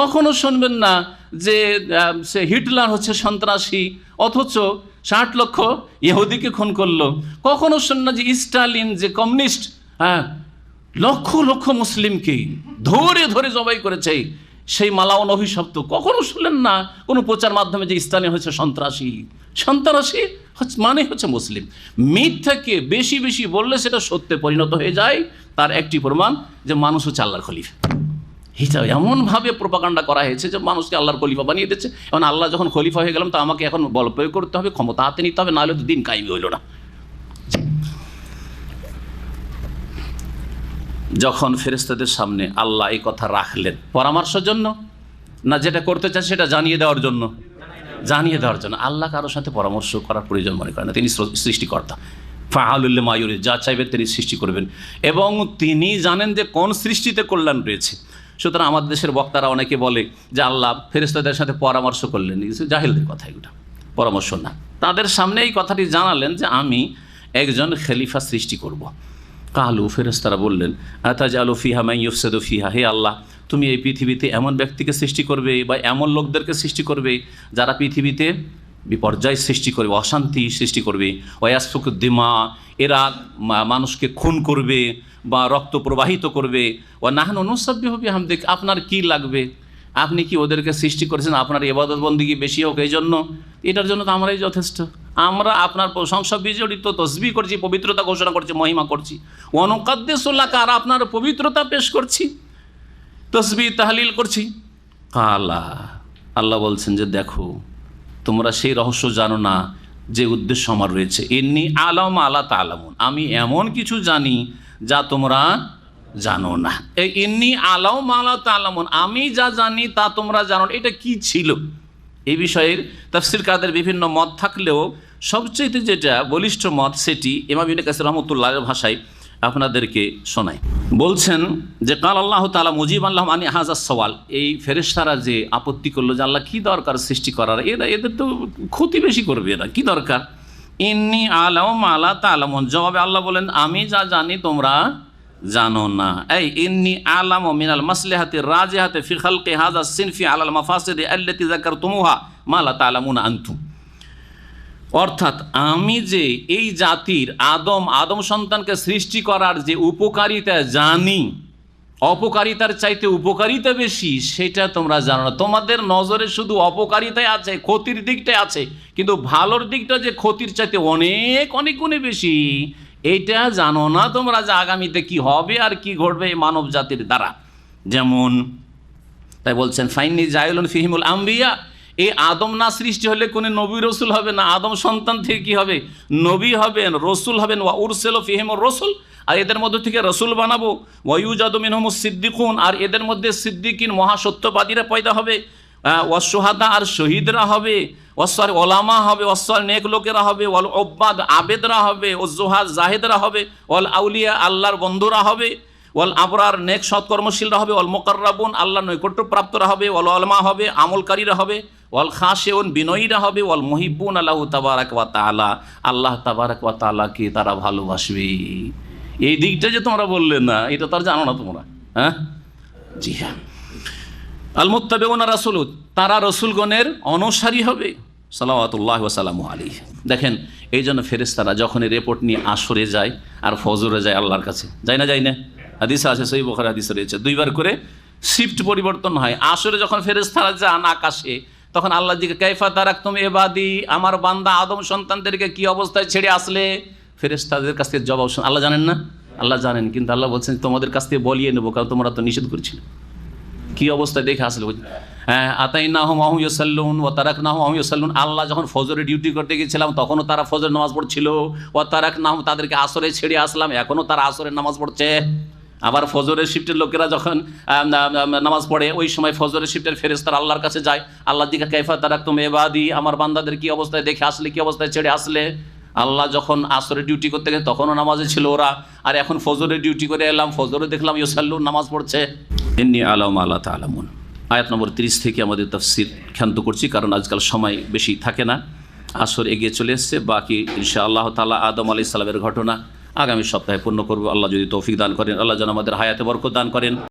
কখনো শুনবেন না যে সে হিটলার হচ্ছে সন্ত্রাসী, অথচ ষাট লক্ষ ইহুদিকে খুন করল। কখনো শুনবেন না যে স্টালিন যে কমিউনিস্ট হ্যাঁ লক্ষ লক্ষ মুসলিমকে ধরে ধরে জবাই করেছে সেই মালাওন অভিশপ্ত। কখনো শুনলেন না কোনো প্রচার মাধ্যমে যে স্থানীয় হচ্ছে সন্ত্রাসী? সন্ত্রাসী মানে হচ্ছে মুসলিম। মিথ্যাকে বেশি বেশি বললে সেটা সত্যে পরিণত হয়ে যায়। তার একটি প্রমাণ যে মানুষ হচ্ছে আল্লাহর খলিফা। এটা এমনভাবে প্রপাকাণ্ডা করা হয়েছে যে মানুষকে আল্লাহর খলিফা বানিয়ে দিচ্ছে। এখন আল্লাহ যখন খলিফা হয়ে গেলাম, তো আমাকে এখন বল প্রয়োগ করতে হবে, ক্ষমতা হাতে নিতে হবে, নাহলে তো দিন কায়েমি হইল না। যখন ফেরেস্তাদের সামনে আল্লাহ এই কথা রাখলেন পরামর্শের জন্য না যেটা করতে চান সেটা জানিয়ে দেওয়ার জন্য? জানিয়ে দেওয়ার জন্য। আল্লাহ কারোর সাথে পরামর্শ করার প্রয়োজন মনে করেন না, তিনি সৃষ্টিকর্তা। ফাহালুল্লাহ মায়ুরি যা চাইবেন তিনি সৃষ্টি করবেন। এবং তিনি জানেন যে কোন সৃষ্টিতে কল্যাণ রয়েছে। সুতরাং আমাদের দেশের বক্তারা অনেকে বলে যে, আল্লাহ ফেরেস্তাদের সাথে পরামর্শ করলেন। কিছু জাহিলদের কথা এগুলো। পরামর্শ না। তাদের সামনে এই কথাটি জানালেন যে, আমি একজন খেলিফা সৃষ্টি করব। কালু ফেরেস্তারা বললেন আতাজ আলু ফিহা মাই ইউফসেদু ফিহা? হে আল্লাহ, তুমি এই পৃথিবীতে এমন ব্যক্তিকে সৃষ্টি করবে বা এমন লোকদেরকে সৃষ্টি করবে যারা পৃথিবীতে বিপর্যয় সৃষ্টি করবে, অশান্তি সৃষ্টি করবে ওয়াসফুক দিমা, এরা মানুষকে খুন করবে বা রক্ত প্রবাহিত করবে। ও নাহান অনুসভ্য হবে হামদিক আপনার কি লাগবে? আপনি কি ওদেরকে সৃষ্টি করেছেন? আপনার এবাদত বন্দিগি বেশি হোক? এই জন্য এটার জন্য তো আমরাই যথেষ্ট। আমরা আপনার প্রশংসা বিজড়িত, তসবি করছি, পবিত্রতা ঘোষণা করছি, মহিমা করছি। অনুকাদ্দেশুল্লাহকে আর আপনার পবিত্রতা পেশ করছি। তসবি তাহলিল করছি। কালা, আল্লাহ বলছেন যে দেখো, তোমরা সেই রহস্য জানো না, যে উদ্দেশ্য আমার রয়েছে। এমনি আলম আলা তালামুন আমি এমন কিছু জানি যা তোমরা জানো না। এই ইন্নি আলম আলা তালামুন আমি যা জানি তা তোমরা জানো এটা কি ছিল? এই বিষয়ের তাফসির কাদের বিভিন্ন মত থাকলেও সবচেয়ে যেটা বলিষ্ঠ মত সেটি ইমাম কাসির রহমতুল্লাহের ভাষায় আপনাদেরকে শোনাই। বলছেন যে, কাল আল্লাহ তালা মুজিব আল্লাহ আনি হাজার সওয়াল। এই ফেরেশতারা যে আপত্তি করল যে, আল্লাহ কী দরকার সৃষ্টি করার? এরা, এদের তো ক্ষতি বেশি করবে এরা। কী দরকার? ইন্নি আলাম আলা তালামন। জবাবে আল্লাহ বলেন, আমি যা জানি তোমরা জানো না। এই, ইন্নি আলাম ও মিনাল মাসলে মাসলেহাতে রাজে হাতে ফিখালকে হাজা সিনফি আলাল মাফাসেদে আল্লাতি জাকার তুমুহা মালা তালামুন আন্তুম অর্থাৎ আমি যে এই জাতির আদম আদম সন্তানকে সৃষ্টি করার যে উপকারিতা জানি অপকারিতার চাইতে উপকারিতা বেশি, সেটা তোমরা জানো না। তোমাদের নজরে শুধু অপকারিতাই আছে, ক্ষতির দিকটাই আছে, কিন্তু ভালোর দিকটা যে ক্ষতির চাইতে অনেক অনেক গুণে বেশি, এইটা জানো না তোমরা যে আগামীতে কি হবে আর কি ঘটবে মানব জাতির দ্বারা। যেমন, তাই বলছেন ফাইনি জায়লুন ফিহিমুল আম্বিয়া এই আদম না সৃষ্টি হলে কোনো নবী রসুল হবে না, আদম সন্তান থেকে কি হবে? নবী হবেন, রসুল হবেন, ওয়া উরসেল ফিহিমুর রসুল আর এদের মধ্যে থেকে রসুল বানাবো। ওয়ুজাদমিন হমু সিদ্দিকুন, আর এদের মধ্যে সিদ্দিকিন মহাসত্যবাদীরা পয়দা হবে। ওয়াসোহাদা আর শহীদরা হবে। ওয়াসার ওলামা হবে ওয়াসার নেক লোকেরা হবে, ওয়াল অব্বাদ আবেদরা হবে ও জোহাদ জাহেদরা হবে অল আউলিয়া আল্লাহর বন্ধুরা হবে, ওয়াল আবরার নেক সৎকর্মশীলরা হবে অল মোকাররাবুন আল্লাহ নৈকট্যপ্রাপ্তরা হবে, ওয়াল আলমা হবে, আমলকারীরা হবে, ওয়াল খাসেউন বিনয়ীরা হবে, ওয়াল মহিবুন আল্লাহ তাবারাক আল্লাহ তাবারাক ওয়া তারা ভালোবাসবে। এই দিকটা যে তোমরা বললে না, এটা তার জানো না তোমরা হ্যাঁ? জি হ্যাঁ। আল মুত্তাবিউনা রাসূল, তারা রসুলগণের অনুসারী হবে, সালাওয়াতুল্লাহ ওয়াসালামু আলী দেখেন, এই জন্য ফেরেস্তারা যখন এই রিপোর্ট নিয়ে আসরে যায় আর ফজরে যায় আল্লাহর কাছে, যায় না যাই না? হাদিস আছে সেই বখার হাদিস রয়েছে। দুইবার করে শিফট পরিবর্তন হয়। আসরে যখন ফেরেস্তারা যান আকাশে, তখন আল্লাহ দিকে, কাইফা তারাক তুমি এবাদি আমার বান্দা আদম সন্তানদেরকে কি অবস্থায় ছেড়ে আসলে? ফেরেস্তাদের কাছ থেকে জবাব শুন- আল্লাহ জানেন না? আল্লাহ জানেন, কিন্তু আল্লাহ বলছেন, তোমাদের কাছ থেকে বলিয়ে নেব, কারণ তোমরা তো নিষেধ করছিলে। কি অবস্থায় দেখে আসলে বুঝলি? হ্যাঁ আতাই না হম আহমসাল্লুন ও তারাক না হম আহমসাল্লুন আল্লাহ যখন ফজরে ডিউটি করতে গেছিলাম, তখনও তারা ফজরের নামাজ পড়ছিল। ও তারাক না হম তাদেরকে আসরে ছেড়ে আসলাম, এখনও তারা আসরের নামাজ পড়ছে। আবার ফজরের শিফটের লোকেরা যখন নামাজ পড়ে, ওই সময় ফজরের শিফটের ফেরেস্তার আল্লাহর কাছে যায়। আল্লাহ দিকে, কাইফা তারাক তুমি এবাদি আমার বান্দাদের কি অবস্থায় দেখে আসলে, কি অবস্থায় ছেড়ে আসলে? আল্লাহ যখন আসরে ডিউটি করতে গেছে তখনও নামাজে ছিল ওরা। আর এখন ফজরে ডিউটি করে এলাম, ফজরে দেখলাম ইউসাল্লু নামাজ পড়ছে। এমনি আলম আল্লাহ তালামুন আয়াত নম্বর তিরিশ থেকে আমাদের তফসির ক্ষান্ত করছি, কারণ আজকাল সময় বেশি থাকে না। আসর এগিয়ে চলে এসছে, বাকি ইনশা আল্লাহ তালা আদম আলি সালামের ঘটনা আগামী সপ্তাহে পূর্ণ করব। আল্লাহ যদি তৌফিক দান করেন, আল্লাহ যেন আমাদের হায়াতে বরকত দান করেন।